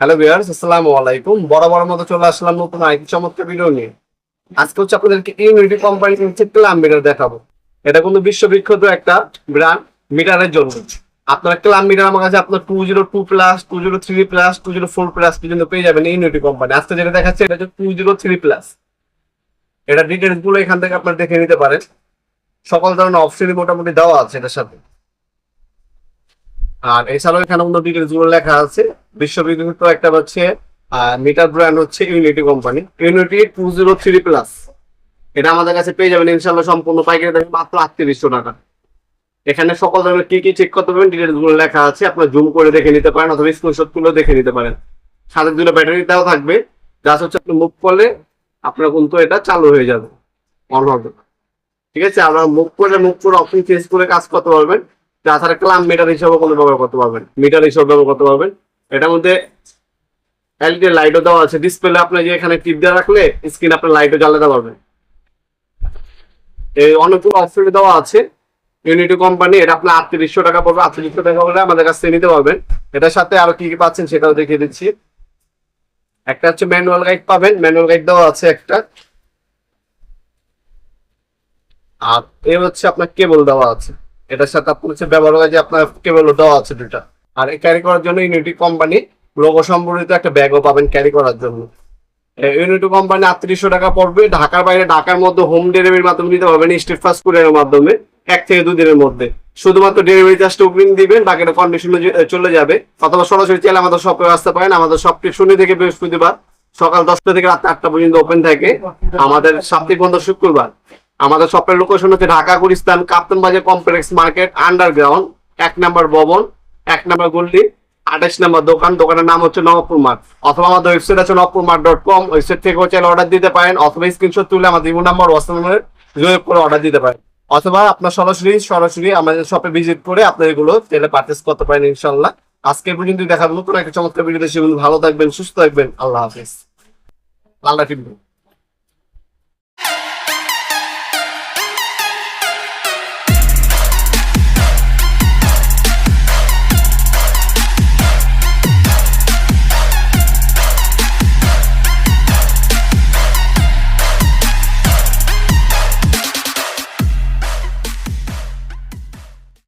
Hello viewers, আসসালামু আলাইকুম। বড় বড় মতো চলে আসলাম নতুন আরেকটি চমৎকার ভিডিও নিয়ে। আজকে হচ্ছে আপনাদেরকে ইউনিটি কোম্পানির ক্লাম মিটার দেখাবো। এটা কিন্তু বিশ্ববিখ্যাত একটা ব্র্যান্ড মিটারের জন্য। আপনার ক্লাম মিটার আমার কাছে আপনার two zero two plus two zero three plus two zero four plus পর্যন্ত পেয়ে যাবেন ইউনিটি কোম্পানি আজকে যেটা দেখাচ্ছে এটা হচ্ছে টু জিরো থ্রি প্লাস এটা ডিটেলসগুলো এখান থেকে আপনার দেখে নিতে পারেন। সকল ধরনের অপশনই মোটামুটি দেওয়া আছে এটার সাথে। আর এছাড়াও এখানে অন্য ডিটেলসগুলো লেখা আছে। বিশ্ববিখ্যাত একটা হচ্ছে মিটার ব্র্যান্ড হচ্ছে unity company unity two zero three plus এটা আমাদের কাছে পেয়ে যাবেন ইনশাল্লাহ সম্পূর্ণ পাইকারি দামে মাত্র আটত্রিশশো টাকা। এখানে সকল ধরনের কি কি চেক করতে পারবেন ডিটেলসগুলো লেখা আছে। আপনার জুম করে দেখে নিতে পারেন অথবা স্ক্রিনশটগুলো দেখে নিতে পারেন। সাথে দুটো ব্যাটারি দেওয়া থাকবে। জাস্ট হচ্ছে আপনি মুভ করলে আপনার কিন্তু এটা চালু হয়ে যাবে। অন ঠিক আছে? আমরা মুভ করে মুভ করে অপশন চেঞ্জ করে কাজ করতে পারবেন। তাছাড়া ক্লাম মিটার হিসাবে কোনো ব্যবহার করতে পারবেন। মিটার হিসাবে ব্যবহার করতে পারবেন। এটার মধ্যে এলইডি লাইটও দেওয়া আছে। ডিসপ্লে আপনি যে এখানে টিপ দিয়ে রাখলে স্ক্রিন আপনার লাইটও জ্বালাতে পারবেন। এই অনেকগুলো অপশন দেওয়া আছে। ইউনিটি কোম্পানি এটা আপনার আটত্রিশশো টাকা পড়বে। আটত্রিশশো টাকা হলে আমাদের কাছ থেকে নিতে পারবেন। এটার সাথে আরও কি কি পাচ্ছেন সেটাও দেখিয়ে দিচ্ছি। একটা হচ্ছে ম্যানুয়াল গাইড পাবেন। ম্যানুয়াল গাইড দেওয়া আছে একটা। আর এ হচ্ছে আপনার কেবল দেওয়া আছে। এটার সাথে আপনার হচ্ছে ব্যবহার হয় যে আপনার কেবল দেওয়া আছে দুটা আর ক্যারি করার জন্য ইউনিটি কোম্পানি লোগো সম্বলিত একটা ব্যাগও পাবেন ক্যারি করার জন্য। ইউনিটি কোম্পানি আটত্রিশশো টাকা পড়বে। ঢাকার বাইরে, ঢাকার মধ্যে হোম ডেলিভারির মাধ্যমে নিতে পারবেন স্টেট ফাস্ট কুরিয়ারের মাধ্যমে, এক থেকে দুদিনের মধ্যে। শুধুমাত্র ডেলিভারি চার্জটা অগ্রিম দিবেন, বাকিটা কন্ডিশনে চলে যাবে। অথবা সরাসরি চাইলে আমাদের শপে আসতে পারেন। আমাদের শপটি শনি থেকে বৃহস্পতিবার, সকাল দশটা থেকে রাত আটটা পর্যন্ত ওপেন থাকে। আমাদের সাপ্তাহিক বন্ধ শুক্রবার। আমাদের শপের লোকেশন হচ্ছে Dhaka, Gulistan Kaptan Bazar complex market underground এক নম্বর ভবন, এক নম্বর গল্লি আঠাশ নম্বর দোকান, দোকানের নাম হচ্ছে নবপুর মার্ট অথবা আমাদের ওয়েবসাইট আছে Nabapur mart dot com website থেকে চাইলে অর্ডার দিতে পারেন অথবা স্ক্রিনশট তুলে আমাদের ইমো নাম্বার হোয়াটসঅ্যাপ নাম্বারে যোগাযোগ করে অর্ডার দিতে পারেন। অথবা আপনার সরাসরি সরাসরি আমাদের শপে ভিজিট করে আপনার এগুলো চাইলে পারচেস করতে পারেন ইনশাল্লাহ আজকে পর্যন্ত দেখাবো নতুন একটা চমৎকার ভিডিও দেশে ভালো থাকবেন, সুস্থ থাকবেন। আল্লাহ হাফিজ। আল্লাহ ফিরবেন